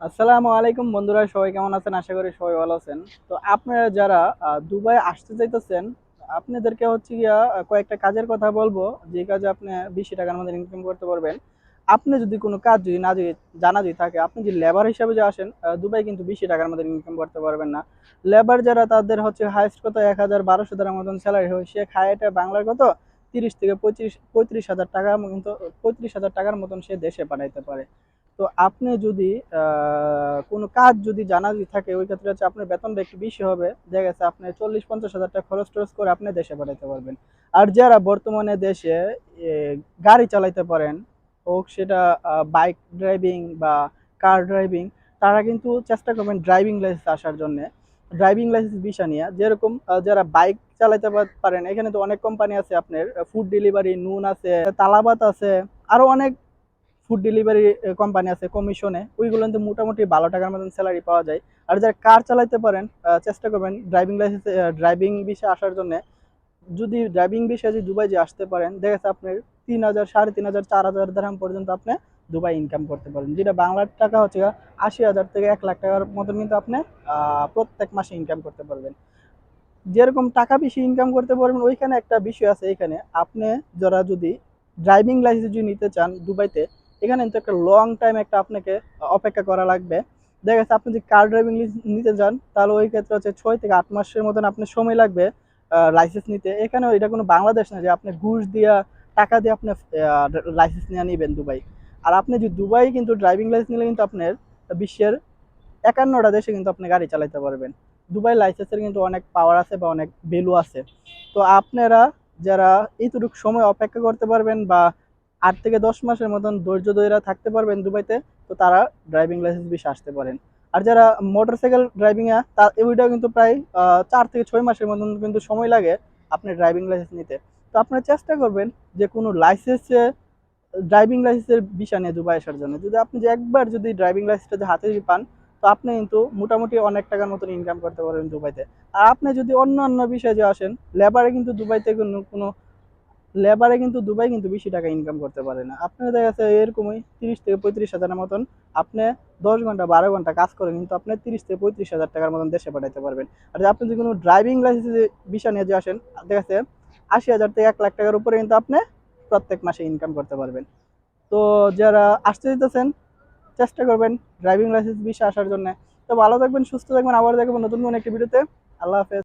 আসসালামু আলাইকুম বন্ধুরা, সবাই কেমন আছেন? আশা করি সবাই ভালো আছেন। তো আপনারা যারা দুবাই আসতে চাইতেছেন, আপনাদেরকে হচ্ছে গিয়া কয়েকটা কাজের কথা বলব। যে কাজে আপনি বেশি টাকার মধ্যে ইনকাম করতে পারবেন। আপনি যদি কোনো কাজ যদি না যদি, জানা যদি থাকে, আপনি যদি লেবার হিসাবে যে আসেন দুবাই কিন্তু বেশি টাকার মধ্যে ইনকাম করতে পারবেন না। লেবার যারা, তাদের হচ্ছে হাইস্ট কত? এক হাজার বারোশো টাকার মতন স্যালারি হয়। সে খায় এটা বাংলার কত? তিরিশ থেকে পঁয়ত্রিশ পঁয়ত্রিশ হাজার টাকা কিন্তু পঁয়ত্রিশ হাজার টাকার মতন সে দেশে পাঠাইতে পারে। তো আপনি যদি কোনো কাজ যদি জানা থাকে, ওই ক্ষেত্রে হচ্ছে আপনার বেতনটা একটু বেশি হবে। দেখা গেছে আপনি চল্লিশ পঞ্চাশ হাজার টাকা খরচ টরচ করে আপনি দেশে পাঠাতে পারবেন। আর যারা বর্তমানে দেশে গাড়ি চালাইতে পারেন, হোক সেটা বাইক ড্রাইভিং বা কার ড্রাইভিং তারা কিন্তু চেষ্টা করবেন ড্রাইভিং লাইসেন্স আসার জন্য। ড্রাইভিং লাইসেন্স ভিসা নিয়ে। যেরকম যারা বাইক চালাইতে পারেন, এখানে তো অনেক কোম্পানি আছে আপনার ফুড ডেলিভারি নুন আছে, তালাবাত আছে, আরও অনেক ফুড ডেলিভারি কোম্পানি আছে, কমিশনে ওইগুলোতে মোটামুটি ভালো টাকার মতন স্যালারি পাওয়া যায়। আর যারা কার চালাইতে পারেন চেষ্টা করবেন ড্রাইভিং লাইসেন্স ড্রাইভিং বিষয়ে আসার জন্য। যদি ড্রাইভিং বিষয়ে যদি দুবাই যে আসতে পারেন, দেখা যাচ্ছে তিন হাজার, সাড়ে তিন হাজার, চার হাজার দাম পর্যন্ত আপনি দুবাই ইনকাম করতে পারেন। যেটা বাংলার টাকা হচ্ছে আশি হাজার থেকে এক লাখ টাকার মতন কিন্তু আপনি প্রত্যেক মাসে ইনকাম করতে পারবেন। যেরকম টাকা বেশি ইনকাম করতে পারবেন, ওইখানে একটা বিষয় আছে এখানে। আপনি যারা যদি ড্রাইভিং লাইসেন্স যদি নিতে চান দুবাইতে এখানে কিন্তু একটা লং টাইম একটা আপনাকে অপেক্ষা করা লাগবে। দেখা যাচ্ছে আপনি যদি কার ড্রাইভিং নিতে যান, তাহলে ওই ক্ষেত্রে হচ্ছে ছয় থেকে আট মাসের মতন আপনার সময় লাগবে লাইসেন্স নিতে। এখানে এটা কোনো বাংলাদেশ না যে আপনি ঘুষ দিয়া, টাকা দিয়ে আপনি লাইসেন্স নিয়ে নিবেন দুবাই। আর আপনি যদি দুবাই কিন্তু ড্রাইভিং লাইসেন্স নিলে কিন্তু আপনার বিশ্বের একান্নটা দেশে কিন্তু আপনি গাড়ি চালাতে পারবেন। দুবাই লাইসেন্সের কিন্তু অনেক পাওয়ার আছে বা অনেক ভ্যালু আছে। তো আপনারা যারা এইটুকু সময় অপেক্ষা করতে পারবেন বা আট থেকে দশ মাসের মতন ধৈর্য ধৈরা থাকতে পারবেন দুবাইতে, তো তারা ড্রাইভিং লাইসেন্স বিষয়ে আসতে পারেন। আর যারা মোটরসাইকেল ড্রাইভিং এ তার ওইটাও কিন্তু প্রায় চার থেকে ছয় মাসের মতন কিন্তু সময় লাগে আপনি ড্রাইভিং লাইসেন্স নিতে। তো আপনারা চেষ্টা করবেন যে কোনো লাইসেন্সে ড্রাইভিং লাইসেন্সের বিষয় নিয়ে দুবাই আসার জন্য। যদি আপনি যে একবার যদি ড্রাইভিং লাইসেন্সটা যদি হাতে পান, তো আপনি কিন্তু মোটামুটি অনেক টাকার মতন ইনকাম করতে পারবেন দুবাইতে। আর আপনি যদি অন্য অন্য বিষয়ে যে আসেন লেবারে কিন্তু দুবাইতে কোনো কোনো লেবারে কিন্তু দুবাই কিন্তু বেশি টাকা ইনকাম করতে পারে না। আপনি দেখা যাচ্ছে এরকমই তিরিশ থেকে পঁয়ত্রিশ হাজারের মতন আপনি দশ ঘণ্টা বারো ঘণ্টা কাজ করেন কিন্তু আপনি তিরিশ থেকে পঁয়ত্রিশ হাজার টাকার মতন দেশে পাঠাতে পারবেন। আর আপনি যদি কোনো ড্রাইভিং লাইসেন্সের বিষয় নিয়ে যে আসেন, দেখা যাচ্ছে আশি হাজার থেকে এক লাখ টাকার উপরে কিন্তু আপনি প্রত্যেক মাসে ইনকাম করতে পারবেন। তো যারা আসতে দিতেছেন, চেষ্টা করবেন ড্রাইভিং লাইসেন্স বিষয় আসার জন্য। তো ভালো থাকবেন, সুস্থ থাকবেন, আবার দেখবেন নতুন কোনো একটি ভিডিওতে। আল্লাহ হাফেজ।